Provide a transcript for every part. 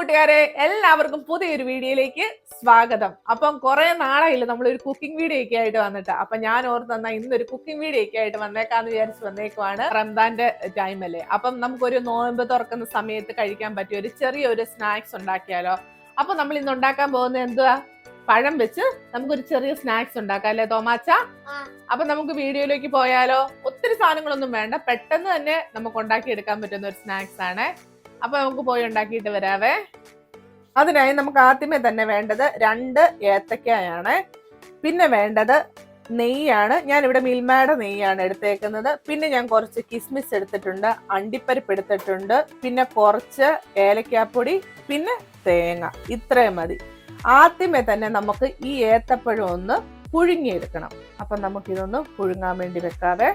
കൂട്ടുകാരെ എല്ലാവർക്കും പുതിയൊരു വീഡിയോയിലേക്ക് സ്വാഗതം. അപ്പം കുറെ നാളായില്ല നമ്മൾ ഒരു കുക്കിംഗ് വീഡിയോ ഒക്കെ ആയിട്ട് വന്നിട്ട്. അപ്പൊ ഞാൻ ഓർത്ത് തന്ന ഇന്നൊരു കുക്കിംഗ് വീഡിയോ ഒക്കെ ആയിട്ട് വന്നേക്കാന്ന് വിചാരിച്ച് വന്നേക്കുവാണ് റംദാന്റെ ടൈം അല്ലേ. അപ്പം നമുക്കൊരു നോയമ്പ് തുറക്കുന്ന സമയത്ത് കഴിക്കാൻ പറ്റിയ ഒരു ചെറിയൊരു സ്നാക്സ് ഉണ്ടാക്കിയാലോ. അപ്പൊ നമ്മൾ ഇന്ന് ഉണ്ടാക്കാൻ പോകുന്നത് എന്തുവാ? പഴം വെച്ച് നമുക്കൊരു ചെറിയ സ്നാക്സ് ഉണ്ടാക്കാം അല്ലേ തോമാച്ച? അപ്പൊ നമുക്ക് വീഡിയോയിലേക്ക് പോയാലോ. ഒത്തിരി സാധനങ്ങളൊന്നും വേണ്ട. പെട്ടെന്ന് തന്നെ നമുക്ക് ഉണ്ടാക്കി എടുക്കാൻ പറ്റുന്ന ഒരു സ്നാക്സ് ആണ്. അപ്പൊ നമുക്ക് പോയി ഉണ്ടാക്കിയിട്ട് വരാവേ. അതിനായി നമുക്ക് ആദ്യമേ തന്നെ വേണ്ടത് രണ്ട് ഏത്തക്കായാണ്. പിന്നെ വേണ്ടത് നെയ്യാണ്. ഞാൻ ഇവിടെ മിൽമയുടെ നെയ്യാണ് എടുത്തേക്കുന്നത്. പിന്നെ ഞാൻ കുറച്ച് കിസ്മിസ് എടുത്തിട്ടുണ്ട് അണ്ടിപ്പരിപ്പ് എടുത്തിട്ടുണ്ട് പിന്നെ കുറച്ച് ഏലക്കാപ്പൊടി പിന്നെ തേങ്ങ. ഇത്രയും മതി. ആദ്യമേ തന്നെ നമുക്ക് ഈ ഏത്തപ്പഴം ഒന്ന് പുഴുങ്ങിയെടുക്കണം. അപ്പം നമുക്കിതൊന്ന് പുഴുങ്ങാൻ വേണ്ടി വെക്കാവേ.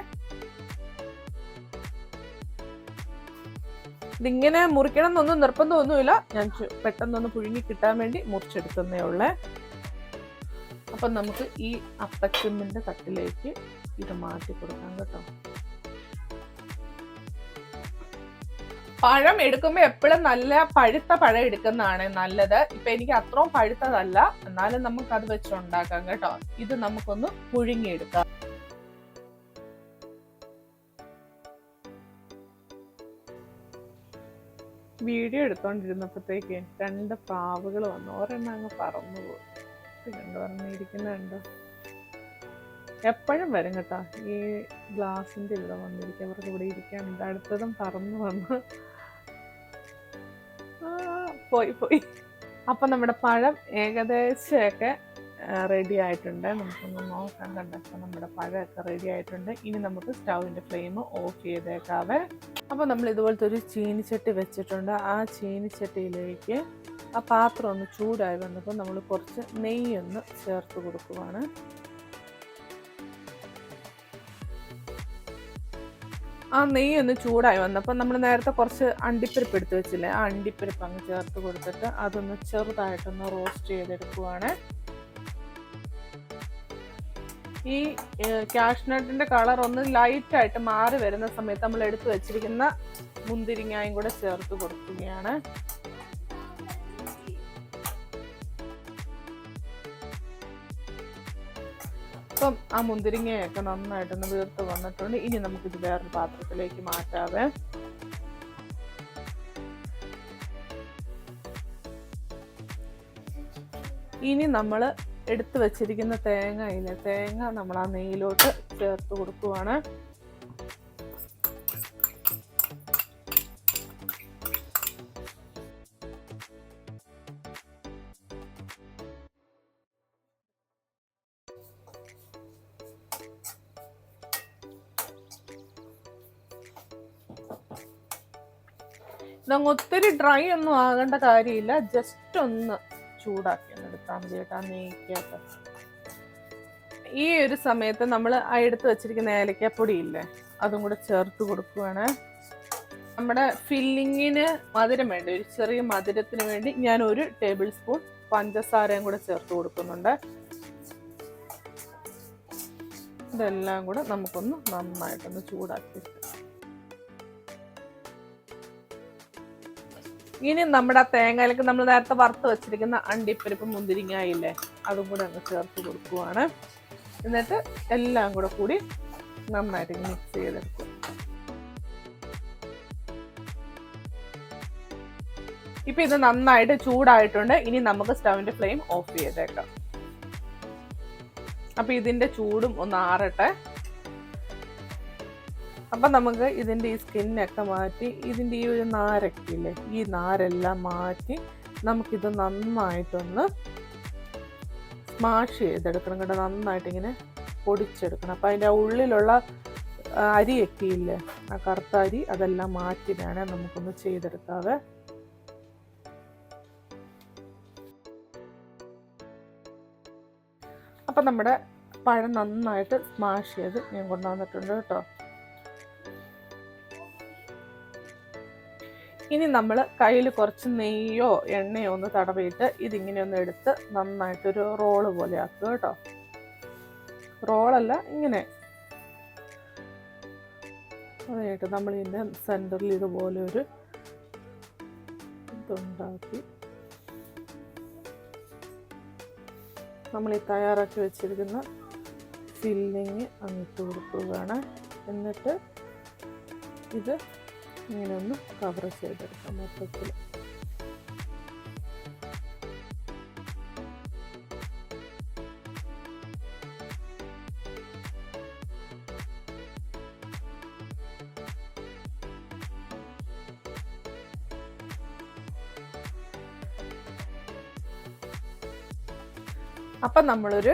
ഇതിങ്ങനെ മുറിക്കണം എന്നൊന്നും നിർബന്ധമൊന്നുമില്ല. ഞാൻ പെട്ടെന്നൊന്ന് പുഴുങ്ങി കിട്ടാൻ വേണ്ടി മുറിച്ചെടുക്കുന്നേ ഉള്ളേ. അപ്പം നമുക്ക് ഈ അപ്പച്ചമ്മിന്റെ തട്ടിലേക്ക് ഇത് മാറ്റി കൊടുക്കാം കേട്ടോ. പഴം എടുക്കുമ്പോൾ എപ്പോഴും നല്ല പഴുത്ത പഴം എടുക്കുന്നതാണ് നല്ലത്. ഇപ്പൊ എനിക്ക് അത്രയും പഴുത്തതല്ല. എന്നാലും നമുക്ക് അത് വെച്ച് ഉണ്ടാക്കാം കേട്ടോ. ഇത് നമുക്കൊന്ന് പുഴുങ്ങിയെടുക്കാം. വീഡിയോ എടുത്തോണ്ടിരുന്നപ്പോഴത്തേക്ക് രണ്ട് പ്രാവുകൾ വന്നു. ഒരെണ്ണം അങ്ങ് പറന്നു പോയി. കണ്ടു? പറഞ്ഞിരിക്കുന്നുണ്ടോ എപ്പോഴും വരും കേട്ടോ. ഈ ഗ്ലാസിന്റെ ഇവിടെ വന്നിരിക്കും. അവർക്ക് ഇവിടെ ഇരിക്കാനുണ്ട് അടുത്തതും പറന്നു വന്നു. പോയി പോയി. അപ്പം നമ്മുടെ പഴം ഏകദേശമൊക്കെ റെഡി ആയിട്ടുണ്ട്. നമുക്കൊന്ന് നോക്കാം. കണ്ടപ്പോൾ നമ്മുടെ പഴമൊക്കെ റെഡി ആയിട്ടുണ്ട്. ഇനി നമുക്ക് സ്റ്റൗവിന്റെ ഫ്ലെയിം ഓഫ് ചെയ്തേക്കാവേ. അപ്പോൾ നമ്മൾ ഇതുപോലത്തെ ഒരു ചീനിച്ചട്ടി വെച്ചിട്ടുണ്ട്. ആ ചീനിച്ചട്ടിയിലേക്ക് ആ പാത്രം ഒന്ന് ചൂടായി വന്നപ്പോൾ നമ്മൾ കുറച്ച് നെയ്യൊന്ന് ചേർത്ത് കൊടുക്കുവാണ്. ആ നെയ്യ് ഒന്ന് ചൂടായി വന്നപ്പോൾ നമ്മൾ നേരത്തെ കുറച്ച് അണ്ടിപ്പരിപ്പ് എടുത്ത് വെച്ചില്ലേ? ആ അണ്ടിപ്പരിപ്പ് അങ്ങ് ചേർത്ത് കൊടുത്തിട്ട് അതൊന്ന് ചെറുതായിട്ടൊന്ന് റോസ്റ്റ് ചെയ്തെടുക്കുവാണ്. ഈ കാഷ്നട്ടിന്റെ കളർ ഒന്ന് ലൈറ്റ് ആയിട്ട് മാറി വരുന്ന സമയത്ത് നമ്മൾ എടുത്തു വെച്ചിരിക്കുന്ന മുന്തിരിങ്ങായും കൂടെ ചേർത്ത് കൊടുക്കുകയാണ്. അപ്പം ആ മുന്തിരിങ്ങയൊക്കെ നന്നായിട്ടൊന്ന് വീർത്ത് വന്നിട്ടുണ്ട്. ഇനി നമുക്കിത് വേറൊരു പാത്രത്തിലേക്ക് മാറ്റാതെ ഇനി നമ്മൾ എടുത്തു വെച്ചിരിക്കുന്ന തേങ്ങ അതിന് തേങ്ങ നമ്മൾ ആ നെയ്യിലോട്ട് ചേർത്ത് കൊടുക്കുവാണ്. ഇതങ്ങ് ഒത്തിരി ഡ്രൈ ഒന്നും ആകേണ്ട കാര്യമില്ല. ജസ്റ്റ് ഒന്ന് ചൂടാക്കി ഒന്ന് എടുത്താൽ മതി കേട്ടോ നെയ്ക്കകത്ത്. ഈ ഒരു സമയത്ത് നമ്മൾ ആ എടുത്ത് വെച്ചിരിക്കുന്ന ഏലക്കാപ്പൊടി ഇല്ലേ അതും കൂടെ ചേർത്ത് കൊടുക്കുവാണ്. നമ്മുടെ ഫില്ലിങ്ങിന് മധുരം വേണ്ട ഒരു ചെറിയ മധുരത്തിന് വേണ്ടി ഞാൻ ഒരു ടേബിൾ സ്പൂൺ പഞ്ചസാരയും കൂടെ ചേർത്ത് കൊടുക്കുന്നുണ്ട്. ഇതെല്ലാം കൂടെ നമുക്കൊന്ന് നന്നായിട്ടൊന്ന് ചൂടാക്കി ഇനി നമ്മുടെ തേങ്ങയിലേക്ക് നമ്മൾ നേരത്തെ വറുത്ത് വെച്ചിരിക്കുന്ന അണ്ടിപ്പരിപ്പ് മുന്തിരിങ്ങായില്ലേ അതും കൂടെ അങ്ങ് ചേർത്ത് കൊടുക്കുവാണ്. എന്നിട്ട് എല്ലാം കൂടെ കൂടി നന്നായിട്ട് മിക്സ് ചെയ്തെടുക്കും ഇപ്പൊ ഇത് നന്നായിട്ട് ചൂടായിട്ടുണ്ട്. ഇനി നമുക്ക് സ്റ്റവിന്റെ ഫ്ലെയിം ഓഫ് ചെയ്തേക്കാം. അപ്പൊ ഇതിന്റെ ചൂടും ഒന്ന് ആറട്ടെ. അപ്പൊ നമുക്ക് ഇതിന്റെ ഈ സ്കിന്നൊക്കെ മാറ്റി ഇതിന്റെ ഈ ഒരു നാരൊക്കെ ഇല്ലേ ഈ നാരെല്ലാം മാറ്റി നമുക്കിത് നന്നായിട്ടൊന്ന് സ്മാഷ് ചെയ്തെടുക്കണം കേട്ടോ. നന്നായിട്ട് ഇങ്ങനെ പൊടിച്ചെടുക്കണം. അപ്പം അതിന്റെ ഉള്ളിലുള്ള അരിയൊക്കെ ഇല്ലേ ആ കറുത്ത അരി അതെല്ലാം മാറ്റി വേണേൽ നമുക്കൊന്ന് ചെയ്തെടുക്കാവേ. അപ്പം നമ്മുടെ പഴം നന്നായിട്ട് സ്മാഷ് ചെയ്ത് ഞാൻ കൊണ്ടുവന്നിട്ടുണ്ട് കേട്ടോ. ഇനി നമ്മൾ കയ്യിൽ കുറച്ച് നെയ്യോ എണ്ണയോ ഒന്ന് തടവിയിട്ട് ഇതിങ്ങനെ ഒന്ന് എടുത്ത് നന്നായിട്ടൊരു റോൾ പോലെ ആക്കുക കേട്ടോ. റോളല്ല ഇങ്ങനെ. അതായിട്ട് നമ്മൾ ഇതിന്റെ സെന്ററിൽ ഇതുപോലെ ഒരു ഇതുണ്ടാക്കി. നമ്മൾ ഈ തയ്യാറാക്കി വെച്ചിരിക്കുന്ന ഫില്ലിങ് അങ്ങിട്ട് കൊടുക്കുകയാണ്. എന്നിട്ട് ഇത് ഇങ്ങനെ ഒന്ന് കവർ ചെയ്തെടുക്കാം മൊത്തത്തിൽ അപ്പം നമ്മളൊരു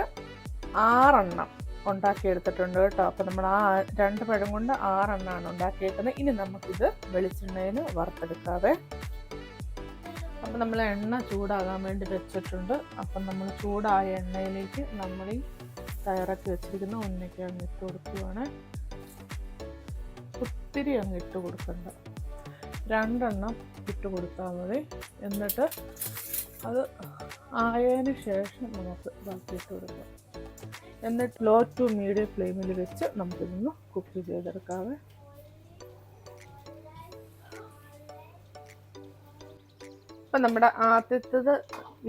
ആറെണ്ണം ഉണ്ടാക്കിയെടുത്തിട്ടുണ്ട് കേട്ടോ. അപ്പം നമ്മൾ ആ രണ്ട് പഴം കൊണ്ട് ആറെണ്ണമാണ് ഉണ്ടാക്കിയേക്കുന്നത്. ഇനി നമുക്കിത് വെളിച്ചെണ്ണയിൽ വറുത്തെടുക്കാവേ. അപ്പം നമ്മൾ എണ്ണ ചൂടാകാൻ വേണ്ടി വെച്ചിട്ടുണ്ട്. അപ്പം നമ്മൾ ചൂടായ എണ്ണയിലേക്ക് നമ്മൾ ഈ തയ്യാറാക്കി വെച്ചിരിക്കുന്ന ഉന്നയ്ക്ക് അങ്ങ് ഇട്ട് കൊടുക്കുകയാണ് ഒത്തിരി അങ്ങ് ഇട്ട് കൊടുക്കണ്ട. രണ്ടെണ്ണം ഇട്ട് കൊടുത്താൽ മതി. എന്നിട്ട് അത് ആയതിന് ശേഷം നമുക്ക് ബാക്കി ഇട്ട് കൊടുക്കാം. എന്നിട്ട് ലോ ടു മീഡിയം ഫ്ലെയിമിൽ വെച്ച് നമുക്കിതൊന്ന് കുക്ക് ചെയ്തെടുക്കാവേ. അപ്പം നമ്മുടെ ആദ്യത്തത്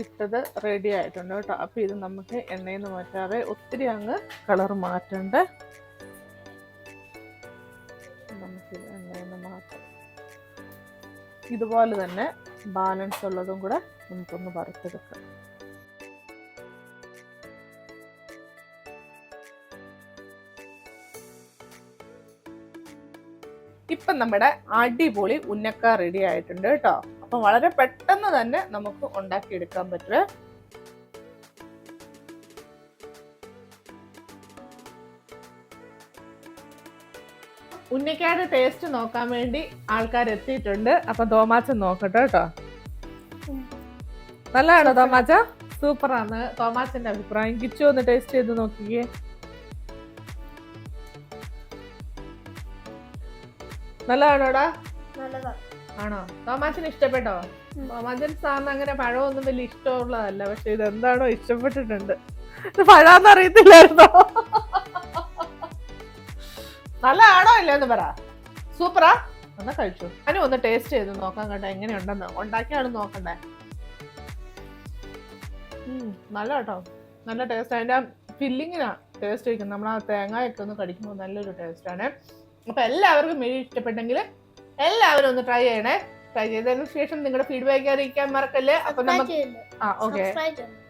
ഇട്ടത് റെഡി ആയിട്ടുണ്ട് കേട്ടോ. അപ്പം ഇത് നമുക്ക് എണ്ണയിൽ നിന്ന് മാറ്റാതെ ഒത്തിരി അങ്ങ് കളർ മാറ്റണ്ട. നമുക്കിത് എണ്ണയിൽ നിന്ന് മാറ്റാം. ഇതുപോലെ തന്നെ ബാലൻസ് ഉള്ളതും കൂടെ നമുക്കൊന്ന് വറുത്തെടുക്കാം. ഇപ്പം നമ്മുടെ അടിപൊളി ഉന്നക്ക റെഡി ആയിട്ടുണ്ട് കേട്ടോ. അപ്പം വളരെ പെട്ടെന്ന് തന്നെ നമുക്ക് ഉണ്ടാക്കിയെടുക്കാൻ പറ്റും. ഉന്നക്കായുടെ ടേസ്റ്റ് നോക്കാൻ വേണ്ടി ആൾക്കാർ എത്തിയിട്ടുണ്ട്. അപ്പൊ തോമാച്ചൻ നോക്കട്ടെ കേട്ടോ. നല്ലതാണോ തോമാച്ച? സൂപ്പറാണ്. തോമാച്ചന്റെ അഭിപ്രായം കിച്ചു ഒന്ന് ടേസ്റ്റ് ചെയ്ത് നോക്കിക്കേ. നല്ലതാണോടാ? നല്ലതാ. ആണോ? തോമാച്ചന് ഇഷ്ടപ്പെട്ടോ. തോമാച്ചൻ സാറിന് അങ്ങനെ പഴമൊന്നും വലിയ ഇഷ്ടമുള്ളതല്ല. പക്ഷെ ഇതെന്താണോ ഇഷ്ടപ്പെട്ടിട്ടുണ്ട്. ഇത് പഴാന്ന് അറിയത്തില്ലായിരുന്നോ? നല്ലതാണോ ഇല്ലെന്ന് പറ. സൂപ്പറാ. എന്നാ കഴിച്ചു. ഞാനും ഒന്ന് ടേസ്റ്റ് ചെയ്ത് നോക്കാൻ കേട്ടോ എങ്ങനെയുണ്ടെന്ന്. ഉണ്ടാക്കിയാണ് നോക്കണ്ടേ. നല്ല കേട്ടോ നല്ല ടേസ്റ്റ്. അതിന്റെ ഫില്ലിങ്ങിനാ ടേസ്റ്റ് വയ്ക്കുന്നത്. നമ്മൾ ആ തേങ്ങയൊക്കെ ഒന്ന് കടിക്കുമ്പോൾ നല്ലൊരു ടേസ്റ്റ് ആണ് അപ്പൊ എല്ലാവർക്കും വീഡിയോ ഇഷ്ടപ്പെട്ടെങ്കിൽ എല്ലാവരും ഒന്ന് ട്രൈ ചെയ്യണേ. ട്രൈ ചെയ്തതിന് ശേഷം നിങ്ങളുടെ ഫീഡ്ബാക്ക് അറിയിക്കാൻ മറക്കല്ലേ? അപ്പൊ നമുക്ക് ആ ഓക്കെ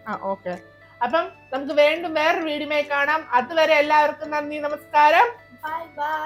ആ ഓക്കെ അപ്പം നമുക്ക് വീണ്ടും വേറൊരു വീഡിയോ കാണാം. അതുവരെ എല്ലാവർക്കും നന്ദി നമസ്കാരം. Bye bye